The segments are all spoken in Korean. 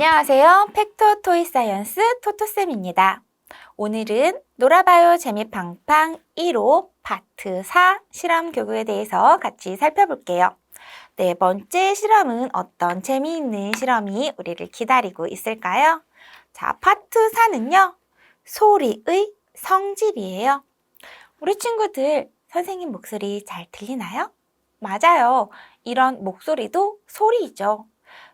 안녕하세요. 팩토 토이 사이언스 토토쌤입니다. 오늘은 놀아봐요 재미 팡팡 1호 파트 4 실험 교구에 대해서 같이 살펴볼게요. 네 번째 실험은 어떤 재미있는 실험이 우리를 기다리고 있을까요? 자, 파트 4는요. 소리의 성질이에요. 우리 친구들 선생님 목소리 잘 들리나요? 맞아요. 이런 목소리도 소리이죠.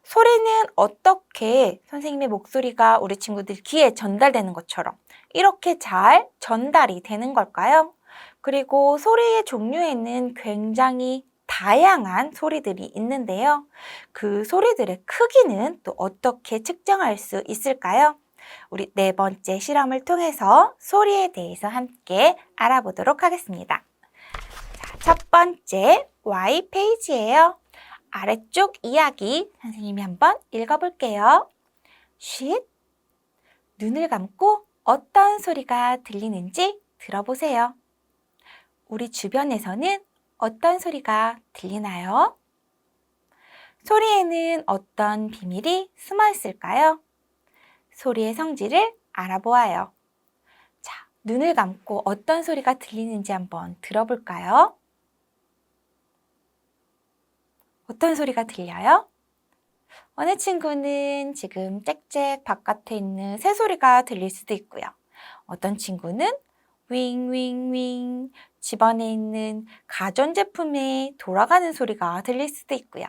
소리는 어떻게 선생님의 목소리가 우리 친구들 귀에 전달되는 것처럼 이렇게 잘 전달이 되는 걸까요? 그리고 소리의 종류에는 굉장히 다양한 소리들이 있는데요. 그 소리들의 크기는 또 어떻게 측정할 수 있을까요? 우리 네 번째 실험을 통해서 소리에 대해서 함께 알아보도록 하겠습니다. 자, 첫 번째 Y 페이지예요. 아래쪽 이야기 선생님이 한번 읽어볼게요. 쉿. 눈을 감고 어떤 소리가 들리는지 들어보세요. 우리 주변에서는 어떤 소리가 들리나요? 소리에는 어떤 비밀이 숨어 있을까요? 소리의 성질을 알아보아요. 자, 눈을 감고 어떤 소리가 들리는지 한번 들어볼까요? 어떤 소리가 들려요? 어느 친구는 지금 짹짹 바깥에 있는 새 소리가 들릴 수도 있고요. 어떤 친구는 윙윙윙 집 안에 있는 가전제품에 돌아가는 소리가 들릴 수도 있고요.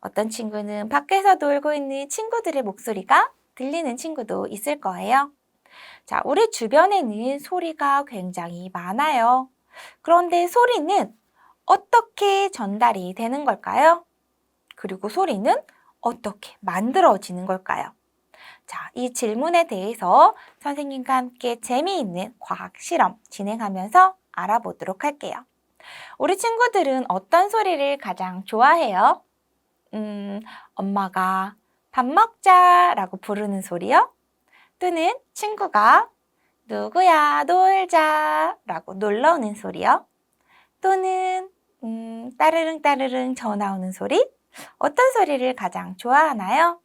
어떤 친구는 밖에서 놀고 있는 친구들의 목소리가 들리는 친구도 있을 거예요. 자, 우리 주변에는 소리가 굉장히 많아요. 그런데 소리는 어떻게 전달이 되는 걸까요? 그리고 소리는 어떻게 만들어지는 걸까요? 자, 이 질문에 대해서 선생님과 함께 재미있는 과학 실험 진행하면서 알아보도록 할게요. 우리 친구들은 어떤 소리를 가장 좋아해요? 음, 엄마가 밥 먹자 라고 부르는 소리요? 또는 친구가 누구야 놀자 라고 놀러 오는 소리요? 또는 음, 따르릉 따르릉 전화 오는 소리? 어떤 소리를 가장 좋아하나요?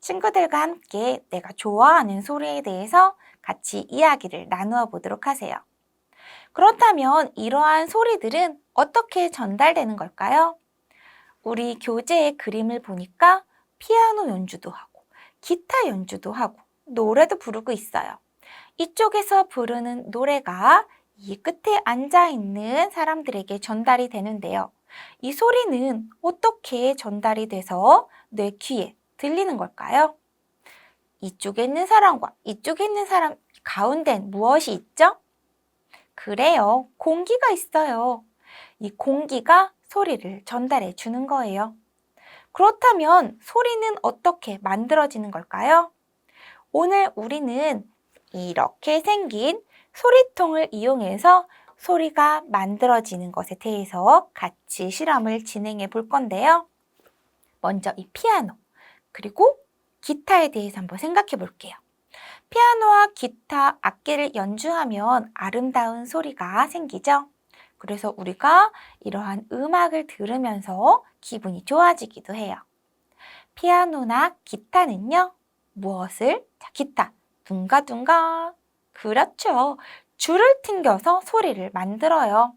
친구들과 함께 내가 좋아하는 소리에 대해서 같이 이야기를 나누어 보도록 하세요. 그렇다면 이러한 소리들은 어떻게 전달되는 걸까요? 우리 교재의 그림을 보니까 피아노 연주도 하고 기타 연주도 하고 노래도 부르고 있어요. 이쪽에서 부르는 노래가 이 끝에 앉아 있는 사람들에게 전달이 되는데요. 이 소리는 어떻게 전달이 돼서 내 귀에 들리는 걸까요? 이쪽에 있는 사람과 이쪽에 있는 사람 가운데는 무엇이 있죠? 그래요. 공기가 있어요. 이 공기가 소리를 전달해 주는 거예요. 그렇다면 소리는 어떻게 만들어지는 걸까요? 오늘 우리는 이렇게 생긴 소리통을 이용해서 소리가 만들어지는 것에 대해서 같이 실험을 진행해 볼 건데요. 먼저 이 피아노, 그리고 기타에 대해서 한번 생각해 볼게요. 피아노와 기타 악기를 연주하면 아름다운 소리가 생기죠. 그래서 우리가 이러한 음악을 들으면서 기분이 좋아지기도 해요. 피아노나 기타는요, 무엇을? 자, 기타. 둥가둥가. 그렇죠. 줄을 튕겨서 소리를 만들어요.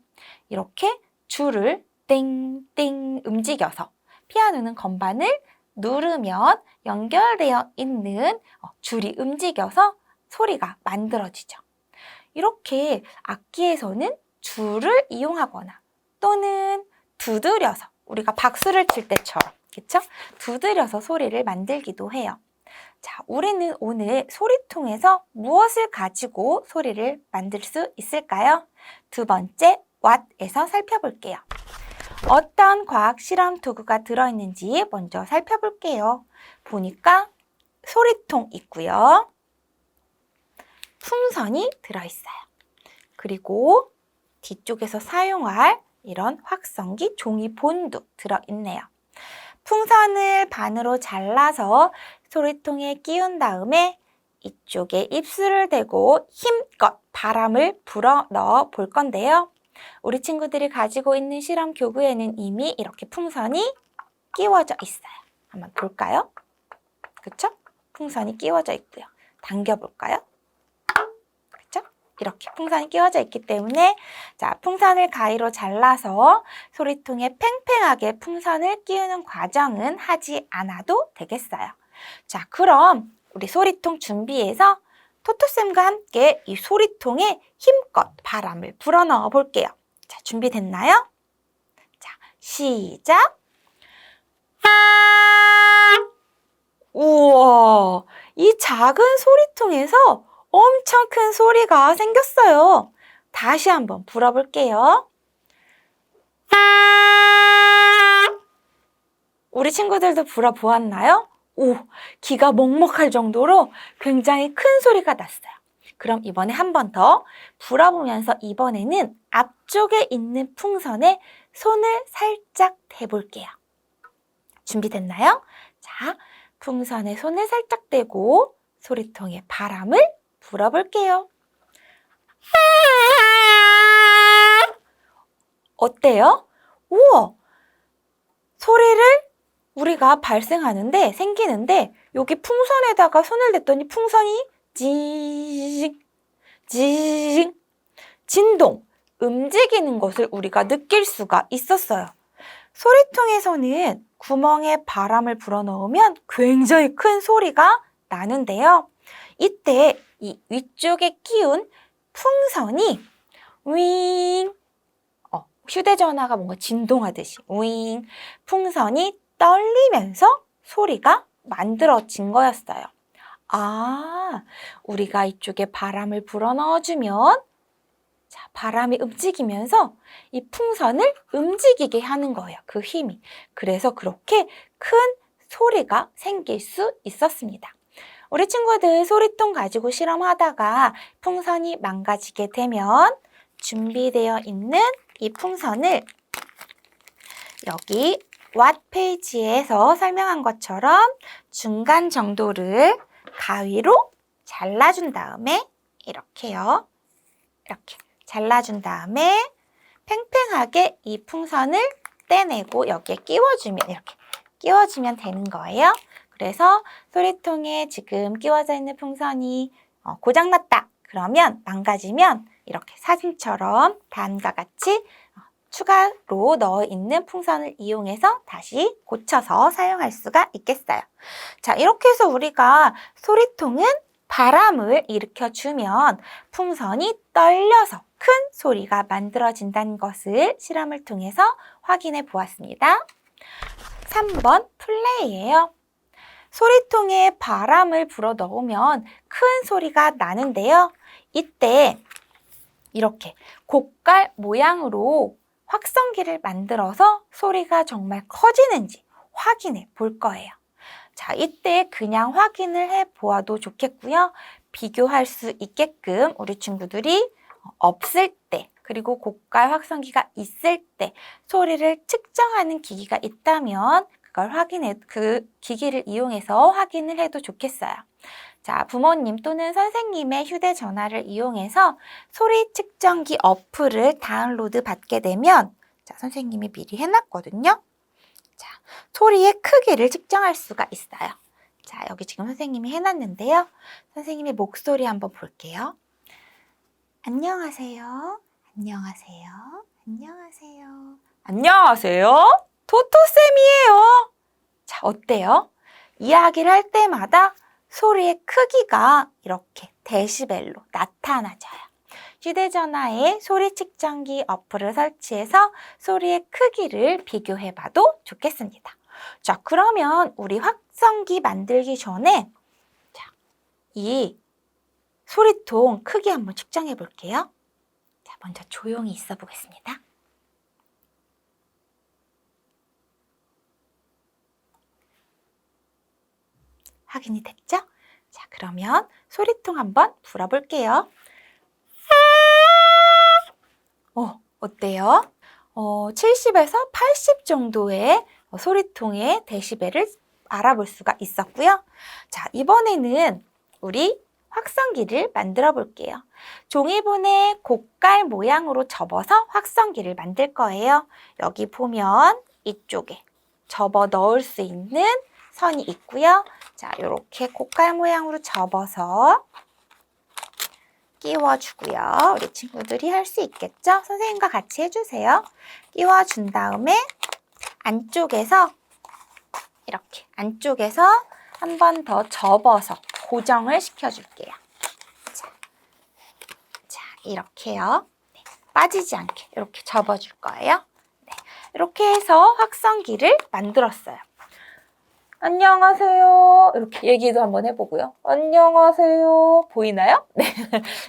이렇게 줄을 땡땡 움직여서 피아노는 건반을 누르면 연결되어 있는 어, 줄이 움직여서 소리가 만들어지죠. 이렇게 악기에서는 줄을 이용하거나 또는 두드려서 우리가 박수를 칠 때처럼 그렇죠? 두드려서 소리를 만들기도 해요. 자, 우리는 오늘 소리통에서 무엇을 가지고 소리를 만들 수 있을까요? 두 번째, what에서 살펴볼게요. 어떤 과학 실험 도구가 들어있는지 먼저 살펴볼게요. 보니까 소리통 있고요. 풍선이 들어있어요. 그리고 뒤쪽에서 사용할 이런 확성기 종이 본도 들어있네요. 풍선을 반으로 잘라서 소리통에 끼운 다음에 이쪽에 입술을 대고 힘껏 바람을 불어 넣어 볼 건데요. 우리 친구들이 가지고 있는 실험 교구에는 이미 이렇게 풍선이 끼워져 있어요. 한번 볼까요? 그쵸? 풍선이 끼워져 있고요. 당겨볼까요? 이렇게 풍선이 끼워져 있기 때문에 자, 풍선을 가위로 잘라서 소리통에 팽팽하게 풍선을 끼우는 과정은 하지 않아도 되겠어요. 자, 그럼 우리 소리통 준비해서 토토쌤과 함께 이 소리통에 힘껏 바람을 불어넣어 볼게요. 자, 준비됐나요? 자, 시작! 우와, 이 작은 소리통에서 엄청 큰 소리가 생겼어요. 다시 한번 불어볼게요. 우리 친구들도 불어보았나요? 오, 기가 먹먹할 정도로 굉장히 큰 소리가 났어요. 그럼 이번에 한 번 더 불어보면서 이번에는 앞쪽에 있는 풍선에 손을 살짝 대볼게요. 준비됐나요? 자, 풍선에 손을 살짝 대고 소리통에 바람을 불어볼게요. 어때요? 우와! 소리를 우리가 발생하는데 생기는데 여기 풍선에다가 손을 댔더니 풍선이 징, 징, 진동, 움직이는 것을 우리가 느낄 수가 있었어요. 소리통에서는 구멍에 바람을 불어넣으면 굉장히 큰 소리가 나는데요. 이때 이 위쪽에 끼운 풍선이 윙, 어, 휴대전화가 뭔가 진동하듯이 윙, 풍선이 떨리면서 소리가 만들어진 거였어요. 아, 우리가 이쪽에 바람을 불어넣어주면 자, 바람이 움직이면서 이 풍선을 움직이게 하는 거예요. 그 힘이. 그래서 그렇게 큰 소리가 생길 수 있었습니다. 우리 친구들 소리통 가지고 실험하다가 풍선이 망가지게 되면 준비되어 있는 이 풍선을 여기 왓 페이지에서 설명한 것처럼 중간 정도를 가위로 잘라준 다음에 이렇게요. 이렇게 잘라준 다음에 팽팽하게 이 풍선을 떼내고 여기에 끼워주면 이렇게 끼워주면 되는 거예요. 그래서 소리통에 지금 끼워져 있는 풍선이 어, 고장났다. 그러면 망가지면 이렇게 사진처럼 다음과 같이 어, 추가로 넣어 있는 풍선을 이용해서 다시 고쳐서 사용할 수가 있겠어요. 자, 이렇게 해서 우리가 소리통은 바람을 일으켜 주면 풍선이 떨려서 큰 소리가 만들어진다는 것을 실험을 통해서 확인해 보았습니다. 3번 플레이예요. 소리통에 바람을 불어 넣으면 큰 소리가 나는데요. 이때 이렇게 곡갈 모양으로 확성기를 만들어서 소리가 정말 커지는지 확인해 볼 거예요. 자, 이때 그냥 확인을 해 보아도 좋겠고요. 비교할 수 있게끔 우리 친구들이 없을 때, 그리고 고가 확성기가 있을 때 소리를 측정하는 기기가 있다면 그걸 확인해, 그 기기를 이용해서 확인을 해도 좋겠어요. 자, 부모님 또는 선생님의 휴대전화를 이용해서 소리 측정기 어플을 다운로드 받게 되면 자, 선생님이 미리 해놨거든요. 자, 소리의 크기를 측정할 수가 있어요. 자, 여기 지금 선생님이 해놨는데요. 선생님의 목소리 한번 볼게요. 안녕하세요. 안녕하세요. 안녕하세요. 안녕하세요. 토토쌤이에요. 자, 어때요? 이야기를 할 때마다 소리의 크기가 이렇게 데시벨로 나타나져요. 휴대전화에 소리 측정기 어플을 설치해서 소리의 크기를 비교해 봐도 좋겠습니다. 자, 그러면 우리 확성기 만들기 전에 자, 이 소리통 크기 한번 측정해 볼게요. 자, 먼저 조용히 있어 보겠습니다. 확인이 됐죠? 자, 그러면 소리통 한번 불어볼게요. 어, 어때요? 어, 70에서 80 정도의 소리통의 데시벨을 알아볼 수가 있었고요. 자, 이번에는 우리 확성기를 만들어 볼게요. 종이본에 곡갈 모양으로 접어서 확성기를 만들 거예요. 여기 보면 이쪽에 접어 넣을 수 있는 선이 있고요. 자, 이렇게 곡갈 모양으로 접어서 끼워주고요. 우리 친구들이 할 수 있겠죠? 선생님과 같이 해주세요. 끼워준 다음에 안쪽에서 이렇게 안쪽에서 한 번 더 접어서 고정을 시켜줄게요. 자, 자 이렇게요. 네, 빠지지 않게 이렇게 접어줄 거예요. 네, 이렇게 해서 확성기를 만들었어요. 안녕하세요. 이렇게 얘기도 한번 해보고요. 안녕하세요. 보이나요? 네.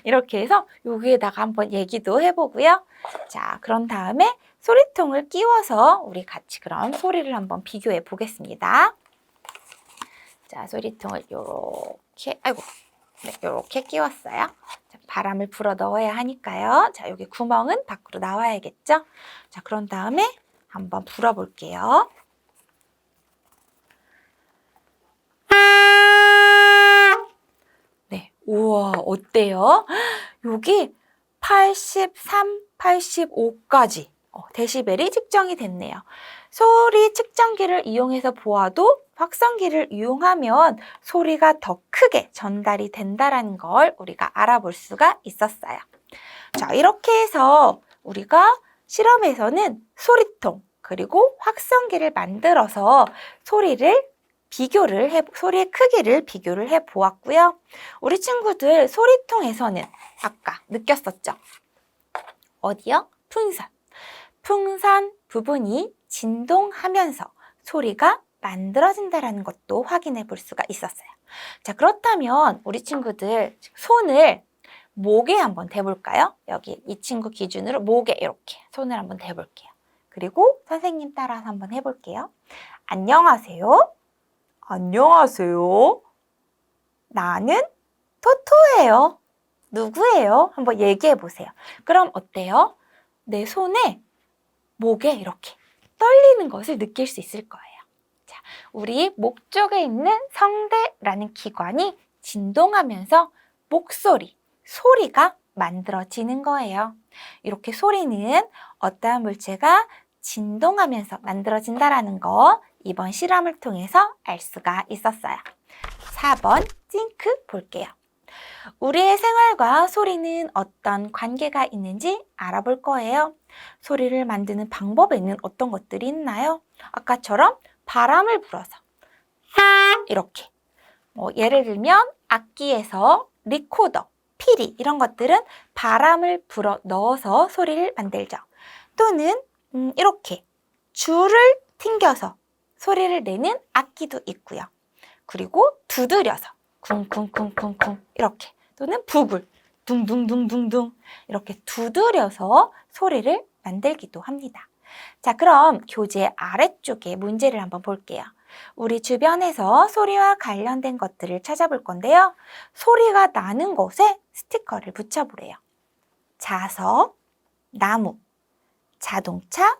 이렇게 해서 여기에다가 한번 얘기도 해보고요. 자, 그런 다음에 소리통을 끼워서 우리 같이 그럼 소리를 한번 비교해 보겠습니다. 자, 소리통을 요렇게, 아이고, 네, 요렇게 끼웠어요. 자, 바람을 불어 넣어야 하니까요. 자, 여기 구멍은 밖으로 나와야겠죠? 자, 그런 다음에 한번 불어 볼게요. 네, 우와, 어때요? 여기 83, 85까지 어, 데시벨이 측정이 됐네요. 소리 측정기를 이용해서 보아도 확성기를 이용하면 소리가 더 크게 전달이 된다는 걸 우리가 알아볼 수가 있었어요. 자, 이렇게 해서 우리가 실험에서는 소리통 그리고 확성기를 만들어서 소리를 비교를 해, 소리의 크기를 비교를 해 보았고요. 우리 친구들 소리통에서는 아까 느꼈었죠? 어디요? 풍선. 풍선 부분이 진동하면서 소리가 만들어진다라는 것도 확인해 볼 수가 있었어요. 자, 그렇다면 우리 친구들 손을 목에 한번 대볼까요? 여기 이 친구 기준으로 목에 이렇게 손을 한번 대볼게요. 그리고 선생님 따라서 한번 해볼게요. 안녕하세요. 안녕하세요. 나는 토토예요. 누구예요? 한번 얘기해 보세요. 그럼 어때요? 내 손에 목에 이렇게 떨리는 것을 느낄 수 있을 거예요. 자, 우리 목 쪽에 있는 성대라는 기관이 진동하면서 목소리, 소리가 만들어지는 거예요. 이렇게 소리는 어떠한 물체가 진동하면서 만들어진다라는 거 이번 실험을 통해서 알 수가 있었어요. 4번 찡크 볼게요. 우리의 생활과 소리는 어떤 관계가 있는지 알아볼 거예요. 소리를 만드는 방법에는 어떤 것들이 있나요? 아까처럼 바람을 불어서 이렇게 뭐 예를 들면 악기에서 리코더, 피리 이런 것들은 바람을 불어 넣어서 소리를 만들죠. 또는 음, 이렇게 줄을 튕겨서 소리를 내는 악기도 있고요. 그리고 두드려서 쿵쿵쿵쿵쿵 이렇게 또는 북을 둥둥둥둥둥 이렇게 두드려서 소리를 만들기도 합니다. 자, 그럼 교재 아래쪽에 문제를 한번 볼게요. 우리 주변에서 소리와 관련된 것들을 찾아볼 건데요. 소리가 나는 곳에 스티커를 붙여보래요. 자석, 나무, 자동차,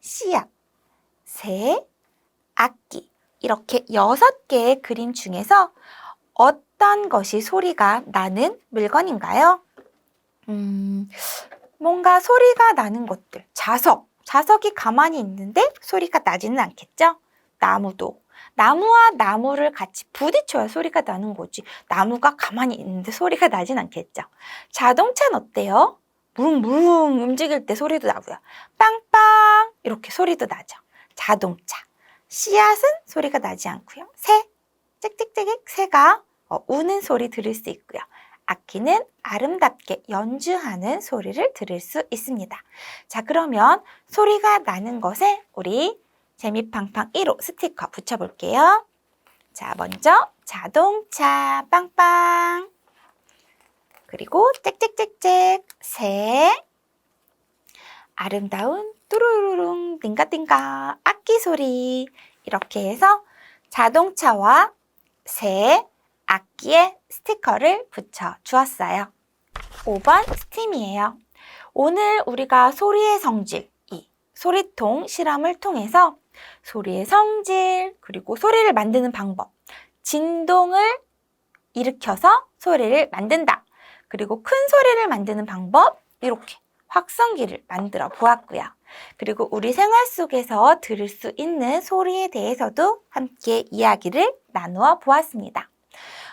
씨앗, 새, 악기 이렇게 여섯 개의 그림 중에서 어떤 것이 소리가 나는 물건인가요? 음, 뭔가 소리가 나는 것들. 자석. 자석이 가만히 있는데 소리가 나지는 않겠죠? 나무도. 나무와 나무를 같이 부딪혀야 소리가 나는 거지. 나무가 가만히 있는데 소리가 나진 않겠죠? 자동차는 어때요? 무릉무릉 움직일 때 소리도 나고요. 빵빵 이렇게 소리도 나죠. 자동차. 씨앗은 소리가 나지 않고요. 새, 짹짹짹 새가 어, 우는 소리 들을 수 있고요. 악기는 아름답게 연주하는 소리를 들을 수 있습니다. 자, 그러면 소리가 나는 것에 우리 재미팡팡 1호 스티커 붙여볼게요. 자, 먼저 자동차 빵빵 그리고 짹짹짹짹 새 아름다운 뚜루루룽 띵가띵가 악기 소리 이렇게 해서 자동차와 새 악기에 스티커를 붙여 주었어요. 5번 스팀이에요. 오늘 우리가 소리의 성질, 이 소리통 실험을 통해서 소리의 성질, 그리고 소리를 만드는 방법, 진동을 일으켜서 소리를 만든다. 그리고 큰 소리를 만드는 방법 이렇게 확성기를 만들어 보았고요. 그리고 우리 생활 속에서 들을 수 있는 소리에 대해서도 함께 이야기를 나누어 보았습니다.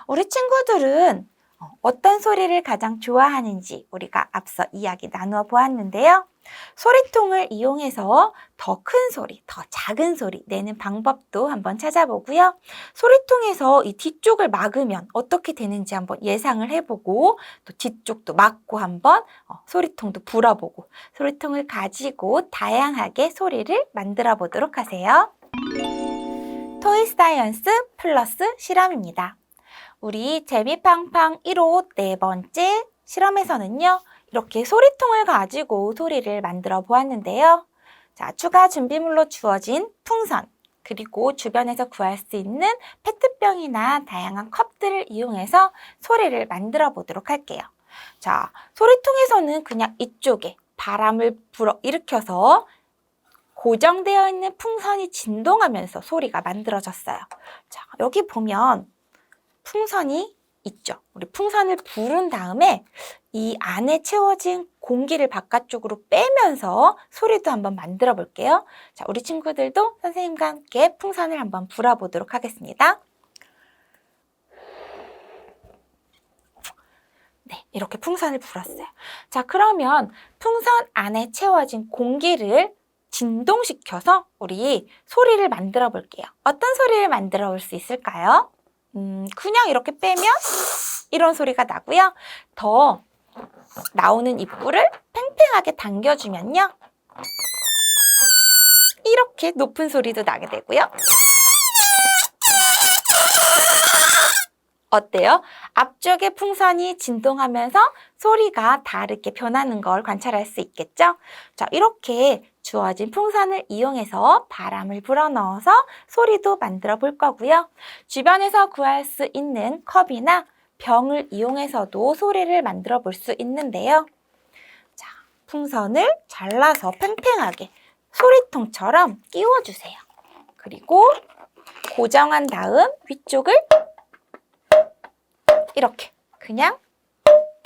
우리 친구들은 어, 어떤 소리를 가장 좋아하는지 우리가 앞서 이야기 나누어 보았는데요. 소리통을 이용해서 더 큰 소리, 더 작은 소리 내는 방법도 한번 찾아보고요. 소리통에서 이 뒤쪽을 막으면 어떻게 되는지 한번 예상을 해보고 또 뒤쪽도 막고 한번 어, 소리통도 불어보고 소리통을 가지고 다양하게 소리를 만들어 보도록 하세요. 토이 사이언스 플러스 실험입니다. 우리 재미팡팡 1호 네 번째 실험에서는요. 이렇게 소리통을 가지고 소리를 만들어 보았는데요. 자, 추가 준비물로 주어진 풍선, 그리고 주변에서 구할 수 있는 페트병이나 다양한 컵들을 이용해서 소리를 만들어 보도록 할게요. 자, 소리통에서는 그냥 이쪽에 바람을 불어 일으켜서 고정되어 있는 풍선이 진동하면서 소리가 만들어졌어요. 자, 여기 보면 풍선이 있죠. 우리 풍선을 부른 다음에 이 안에 채워진 공기를 바깥쪽으로 빼면서 소리도 한번 만들어 볼게요. 자, 우리 친구들도 선생님과 함께 풍선을 한번 불어보도록 하겠습니다. 네, 이렇게 풍선을 불었어요. 자, 그러면 풍선 안에 채워진 공기를 진동시켜서 우리 소리를 만들어 볼게요. 어떤 소리를 만들어 볼 수 있을까요? 음, 그냥 이렇게 빼면 이런 소리가 나고요. 더 나오는 입구를 팽팽하게 당겨주면요. 이렇게 높은 소리도 나게 되고요. 어때요? 앞쪽의 풍선이 진동하면서 소리가 다르게 변하는 걸 관찰할 수 있겠죠? 자, 이렇게 주어진 풍선을 이용해서 바람을 불어넣어서 소리도 만들어 볼 거고요. 주변에서 구할 수 있는 컵이나 병을 이용해서도 소리를 만들어 볼 수 있는데요. 자, 풍선을 잘라서 팽팽하게 소리통처럼 끼워주세요. 그리고 고정한 다음 위쪽을 이렇게 그냥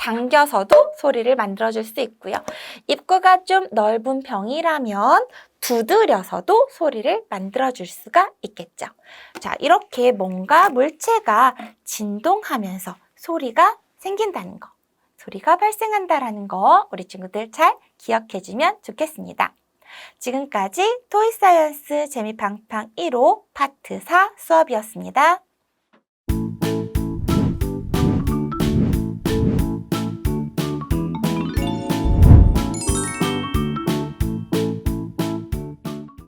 당겨서도 소리를 만들어줄 수 있고요. 입구가 좀 넓은 병이라면 두드려서도 소리를 만들어줄 수가 있겠죠. 자, 이렇게 뭔가 물체가 진동하면서 소리가 생긴다는 거, 소리가 발생한다라는 거 우리 친구들 잘 기억해주면 좋겠습니다. 지금까지 토이사이언스 재미팡팡 1호 파트 4 수업이었습니다.